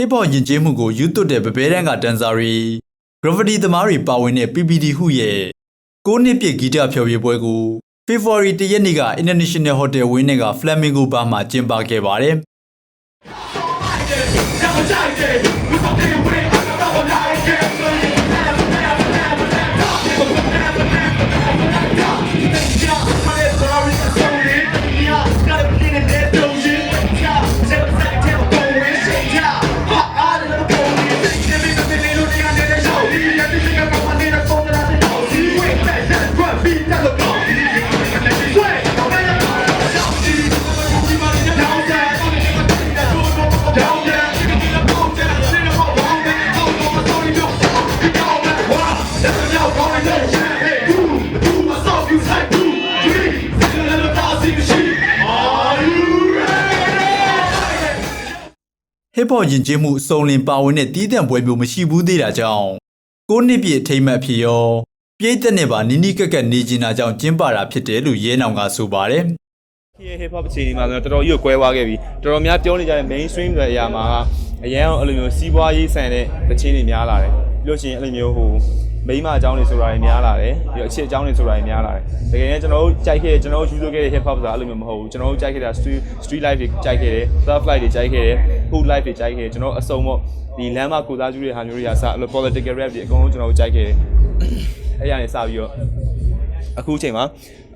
hip hop ယဉ်ကျေးမှုကိုယူသွတ်တဲ့ဗဘဲတန်းကတန်စာရီ gravity သမားတွေပါဝင်တဲ့ PPD ဟုရဲ့6နှစ်ပြည့်ဂီတဖျော်ဖြေပွဲကို February 1ရက်နေ့က International Hotel ဝင်းထဲက Flamingo Bar မှာကျင်းပခဲ့ပါတယ်။ ဟစ်ဟော့ယဉ်ကျေးမှုအစုံလင်ပါဝင်တဲ့တီးတန့်ပွဲမျိုးမရှိဘူးသေးတာကြောင့်ကိုးနှစ်ပြည့်အထိမ်းအမှတ်အဖြစ်ရောပြိတ်သက်နဲ့ပါနီးနီးကက်ကက်နေကျင်တာကြောင့်ကျင်းပတာဖြစ်တယ်လို့ရဲနောင်ကဆိုပါတယ်ခေ hip hop အခြေအနေမှာဆိုတော့တော်တော်ကြီးကိုကွဲသွားခဲ့ပြီတော်တော်များပြောနေကြတဲ့ mainstream တွေအရာမှာအရန်အဲ့လိုမျိုးစီးပွားရေးဆန်တဲ့တခြင်းတွေများလာတယ်ပြီးလို့ရှိရင်အဲ့လိုမျိုးဟို မိန်းမအကြောင်းတွေဆိုတာတွေများလာတယ်ပြီးတော့အချစ်အကြောင်းတွေဆိုတာတွေများလာတယ်တကယ်လည်းကျွန်တော်တို့ကြိုက်ခဲ့တဲ့ကျွန်တော်တို့ယူဆိုခဲ့တဲ့ hip hop ဆိုတာအဲ့လိုမျိုးမဟုတ်ဘူးကျွန်တော်တို့ကြိုက်ခဲ့တာ street street life တွေကြိုက်ခဲ့တယ် surf life တွေကြိုက်ခဲ့တယ် hood life တွေကြိုက်ခဲ့တယ်ကျွန်တော်အစုံပေါ့ဒီလမ်းမကိုသားကျူးတဲ့ဟာမျိုးတွေကစအဲ့လို political rap တွေအကုန်လုံးကျွန်တော်တို့ကြိုက်ခဲ့တယ်အဲ့ရနေစပြီးတော့ အခုချိန်မှာ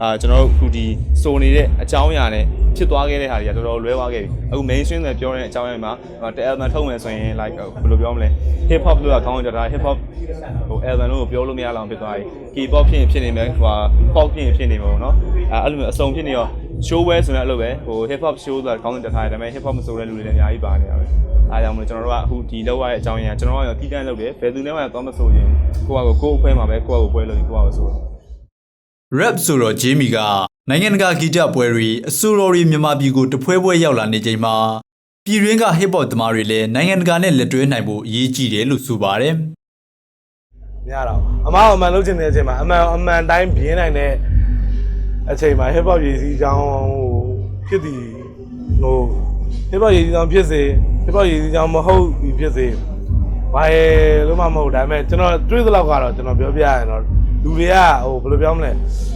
အာကျွန်တော်တို့အခုဒီစိုးနေတဲ့အကြောင်းအရာနဲ့ဖြစ်သွားခဲ့တဲ့ဟာတွေကတော်တော်လွဲသွားခဲ့ပြီအခု mainstream တွေပြောတဲ့အကြောင်းအရာမှာတစ် album ထုတ်မယ်ဆိုရင် like ဘယ်လိုပြောမလဲ hip hop လို့ကခေါင်းကြတာ hip hop ဟို album လို့ပြောလို့မရလောက်ဖြစ်သွားပြီ K-pop ဖြစ်ရင်ဖြစ်နေမယ်ဟို pop ဖြစ်ရင်ဖြစ်နေမှာပေါ့နော်အဲအဲ့လိုမျိုးအစုံဖြစ်နေရော show wear ဆိုတဲ့အဲ့လိုပဲဟို hip hop show ဆိုတာခေါင်းကြထားတယ်ဒါပေမဲ့ hip hop မဆိုတဲ့လူတွေလည်းအများကြီးပါနေတာပဲအားကြောင့်မလို့ကျွန်တော်တို့ကအခုဒီလောက်ရတဲ့အကြောင်းအရာကျွန်တော်တို့ကတီးတန်းလုပ်တယ်ဘယ်သူနဲ့မှသွားမဆိုရင်ကိုယ့်ဟာကိုယ်ကိုယ်အဖွဲမှာပဲကိုယ့်ဟာကိုယ်ပွဲလုပ်ရင်ကိုယ့်ဟာကိုယ်ဆို rap ဆိုတော့ဂျေမီကနိုင်ငံတကာဂီတပွဲတွေအစိုးရတွေမြန်မာပြည်ကိုတပွဲပွဲရောက်လာနေချိန်မှာပြည်တွင်းက hip hop သမားတွေလည်းနိုင်ငံတကာနဲ့လက်တွဲနိုင်ဖို့အရေးကြီးတယ်လို့ဆိုပါတယ်မရတော့ဘူးအမအောင်အမှန်လုပ်ချင်တဲ့အချိန်မှာအမှန်အမှန်တိုင်းပြင်းနိုင်တဲ့အချိန်မှာ hip hop ရည်စည်းကြောင်းဟိုဖြစ်သည်ဟို hip hop ရည်စည်းကြောင်းဖြစ်စေ hip hop ရည်စည်းကြောင်းမဟုတ်ဘူးဖြစ်စေဘာရဲလို့မှမဟုတ်ဒါပေမဲ့ကျွန်တော်တွေးသလောက်ကတော့ကျွန်တော်ပြောပြရရင်တော့ လူတွေကဟိုဘယ်လိုပြောမလဲ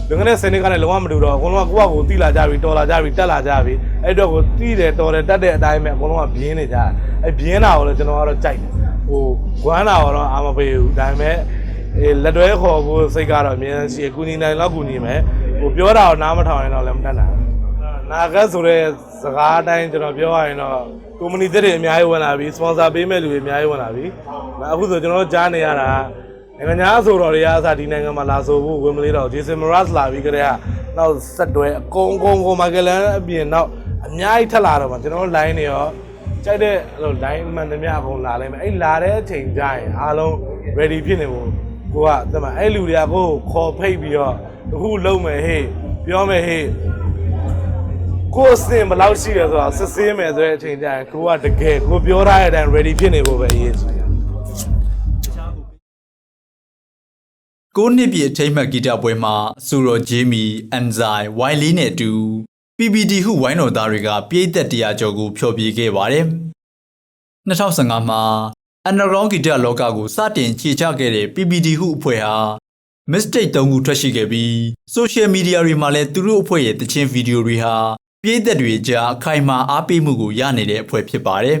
လွန်ခဲ့တဲ့စနေကလည်းလုံးဝမတူတော့အကုန်လုံးကကိုယ့်ဟာကိုယ်တိလာကြပြီတော်လာကြပြီတက်လာကြပြီအဲ့တော့ကိုတိတယ်တော်တယ်တက်တဲ့အတိုင်းပဲအကုန်လုံးကပြင်းနေကြတယ်အဲ့ပြင်းတာကိုလည်းကျွန်တော်ကတော့ကြိုက်တယ်ဟိုဂွမ်းတာကတော့အာမပေးဘူးဒါပေမဲ့အေးလက်တွဲခေါ်ဖို့စိတ်ကတော့အမြဲတမ်းရှိရကူညီနိုင်တော့ကူညီမယ်ဟိုပြောတာကိုနားမထောင်ရင်တော့လည်းမတတ်နိုင်ဘူးနာဂတ်ဆိုတဲ့စကားအတိုင်းကျွန်တော်ပြောရရင်တော့ကုမ္ပဏီတွေအများကြီးဝင်လာပြီစပွန်ဆာပေးမဲ့လူတွေအများကြီးဝင်လာပြီဒါအခုဆိုကျွန်တော်တို့ကြားနေရတာ နိုင်ငံခြားဆိုတော်တွေအားစဒီနိုင်ငံမှာလာဆိုဖို့ဝင်မလေးတော့ဂျေဆင်မရတ်လာပြီးကြတဲ့ကနောက်ဆက်တွဲအကုန်အကုန်ကုန်မာကယ်လန်အပြင်တော့အများကြီးထက်လာတော့မှာကျွန်တော်တို့ line တွေရောကြိုက်တဲ့အဲ့လို line အမှန်တမျှအကုန်လာလိမ့်မယ်အဲ့လာတဲ့အချိန်ကျရင်အားလုံး ready ဖြစ်နေဖို့ကိုကတမန်အဲ့လူတွေကကိုကိုခေါ်ဖိတ်ပြီးတော့အခုလုံးမယ်ဟေ့ပြောမယ်ဟေ့ကိုအစင်ဘယ်လောက်ရှိရဆိုတာစစ်ဆေးမယ်ဆိုတဲ့အချိန်ကျရင်ကိုကတကယ်ကိုပြောထားတဲ့အတိုင်း ready ဖြစ်နေဖို့ပဲအရေးကြီးတယ် ကိုးနှစ်ပြည့်အထိမ်းအမှတ်ဂီတပွဲမှာအဆိုတော်ဂျေမီအန်ဇိုင်ဝိုင်လီနဲ့အတူ PPD ဟုဝိုင်းတော်သားတွေကပြည့်သက်တရားကျော်ကိုဖျော်ဖြေခဲ့ပါတယ်2015မှာ underground ဂီတလောကကိုစတင်ခြေချခဲ့တဲ့ PPD ဟုအဖွဲ့ဟာ mistake ၃ခုထွက်ရှိခဲ့ပြီး social media တွေမှာလည်းသူတို့အဖွဲ့ရဲ့တခြင်းဗီဒီယိုတွေဟာပြည့်သက်တွေကြားအခိုင်အမာအားပေးမှုကိုရနေတဲ့အဖွဲ့ဖြစ်ပါတယ်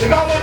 Genau.